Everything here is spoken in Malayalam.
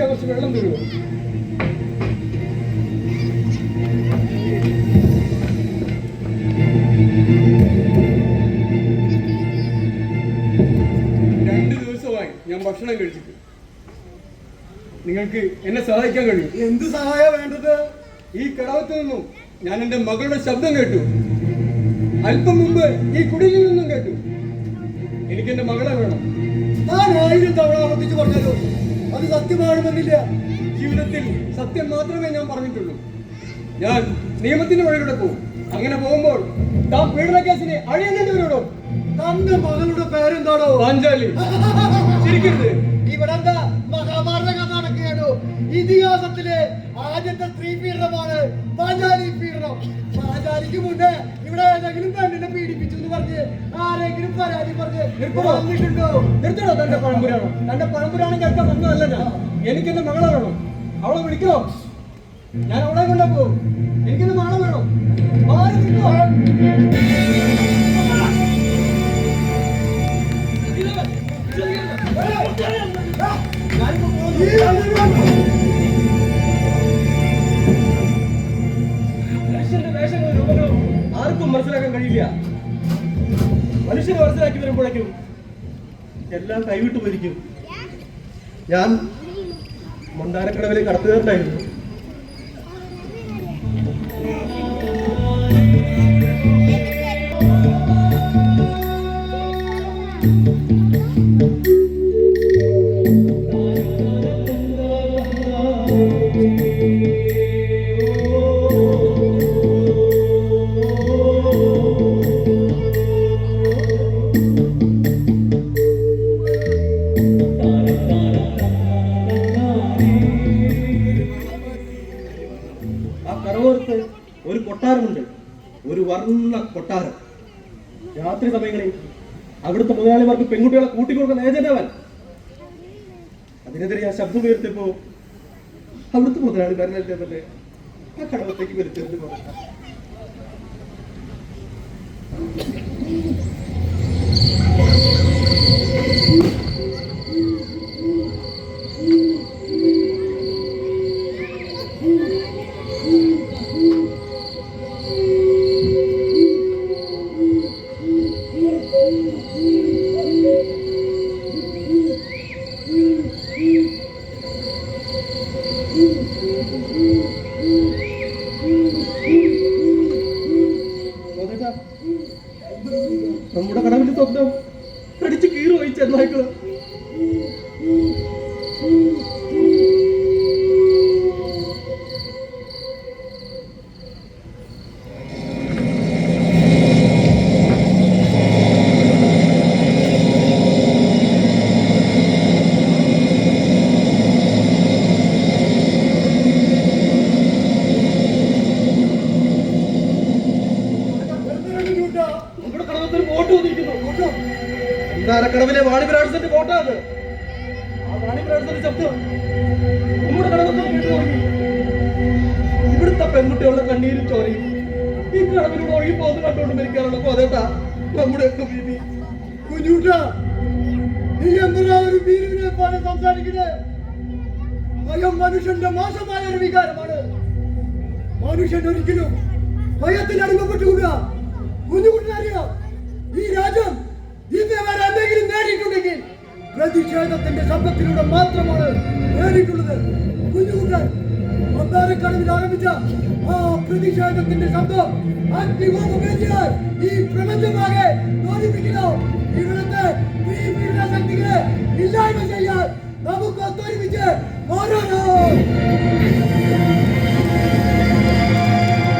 എനിക്ക് കുറച്ച് വെള്ളം തരുമോ രണ്ട് ദിവസമായി ഞാൻ ഭക്ഷണം കഴിച്ചിട്ട്. നിങ്ങൾക്ക് എന്നെ സഹായിക്കാൻ കഴിയും. എന്ത് സഹായ വേണ്ടത്? ഈ കടവത്തിൽ നിന്നും ഞാൻ എന്റെ മകളുടെ ശബ്ദം കേട്ടു. അല്പം മുമ്പ് ഈ കുടിയിൽ നിന്നും കേട്ടു. എനിക്ക് എന്റെ മകളെ വേണം. ആ ആയിരം തവണ ആവർത്തിച്ചു പറഞ്ഞാലോ? സത്യമാണെന്നില്ല ജീവിതത്തിൽ സത്യം മാത്രമേ ഞാൻ പറഞ്ഞിട്ടുള്ളൂ. ഞാൻ നിയമത്തിന്റെ വഴിയിലൂടെ പോകും. അങ്ങനെ പോകുമ്പോൾ താൻ പീഡന കേസിനെ അഴിയേണ്ടി വരുള്ളൂ തന്റെ മകളുടെ പേരെന്താണോ പാഞ്ചാലി. ശരിക്കും ഇവിടെ എന്താ മഹാഭാരത ഇതിഹാസത്തിലെ ആദ്യത്തെ സ്ത്രീ പീഡനമാണ് പാഞ്ചാലി പീഡനം പാഞ്ചാലിക്ക് മുന്നേ ഇവിടെ ഏതെങ്കിലും പെണ്ണിനെ പീഡിപ്പിച്ചു എന്ന് പറഞ്ഞ് ആരെങ്കിലും പരാതി പറഞ്ഞ്? വന്നിട്ടുണ്ടോ? നിർത്തണോ? തന്റെ പഴംപുരാണം? തന്റെ പഴംപുരാണം കേൾക്കാൻ വന്നതല്ല ഞാൻ. എനിക്ക് എന്റെ മകളെ വേണം. അവളെ വിളിക്കണോ? ഞാൻ അവളെ കൊണ്ടേ പോകും. എനിക്കെന്റെ മകളെ വേണം. മാറി നിൽക്കോ? ഞാനിപ്പോ പോകുന്നു. ആർക്കും മനസ്സിലാക്കാൻ കഴിയില്ല. മനുഷ്യനെ മനസ്സിലാക്കി വരുമ്പോഴേക്കും എല്ലാം കൈവിട്ട് പോയിരിക്കും. ഞാൻ മന്ദാരക്കടവിലെ കടത്തുകാരനായിരുന്നു ആ കടവോരത്ത് ഒരു കൊട്ടാരമുണ്ട്. ഒരു വർണ കൊട്ടാരം. രാത്രി സമയങ്ങളിൽ അവിടുത്തെ മുതലാളിമാർക്ക് പെൺകുട്ടികളെ കൂട്ടിക്കൊടുക്കുന്ന ഏജന്റവൻ അതിനെതിരെ ഞാൻ ശബ്ദം ഉയർത്തിയപ്പോ അവിടുത്തെ മുതലാളിമാരനല്ലേ തന്നെ ആ കടവത്തേക്ക് വരുത്തിയത് പറഞ്ഞു. നമ്മുടെ കടവിന്റെ സ്വപ്നം അടിച്ച് കീറി പോയി ചെന്നായിക്കൾ. എന്താരക്കടവിലെ വാണിപരാഴ്ചന്റെ കോട്ട അത്. ആ വാണിപരാഴ്ചന്റെ ശബ്ദം നമ്മുടെ കടവത്തിൽ കേട്ടു ഇവിടുത്തെ പെൺകുട്ടികളുടെ കണ്ണീര് ചോറി ഈ കടവിലൂടെ ഒഴുകി പോകുന്ന കണ്ടുകൊണ്ട് മരിക്കാനുള്ള പോതേട്ടാ നമ്മുടെ നീ മനുഷ്യന്റെ ഒരിക്കലും ഭയത്തിന് അടിമപ്പെട്ടുകൂടുക കുഞ്ഞുകുട്ടിനറിയാം ഈ രാജ്യം പ്രതിഷേധത്തിന്റെ ശബ്ദത്തിലൂടെ മാത്രമാണ് നേടിയിട്ടുള്ളത് കുഞ്ഞുകുട്ടൻ ഒന്നാരക്കടവിൽ ആരംഭിച്ച ആ പ്രതിഷേധത്തിന്റെ ശബ്ദം അഗ്നികോപമേറ്റിയാൽ ഈ പ്രപഞ്ചമാകെ തോന്നിപ്പിക്കുന്ന ഇവിടുത്തെ ഈ പീഡന ശക്തികളെ ഇല്ലായ്മ ചെയ്യാൻ നമുക്ക് ഒത്തൊരുമിച്ച് ഓരോരോ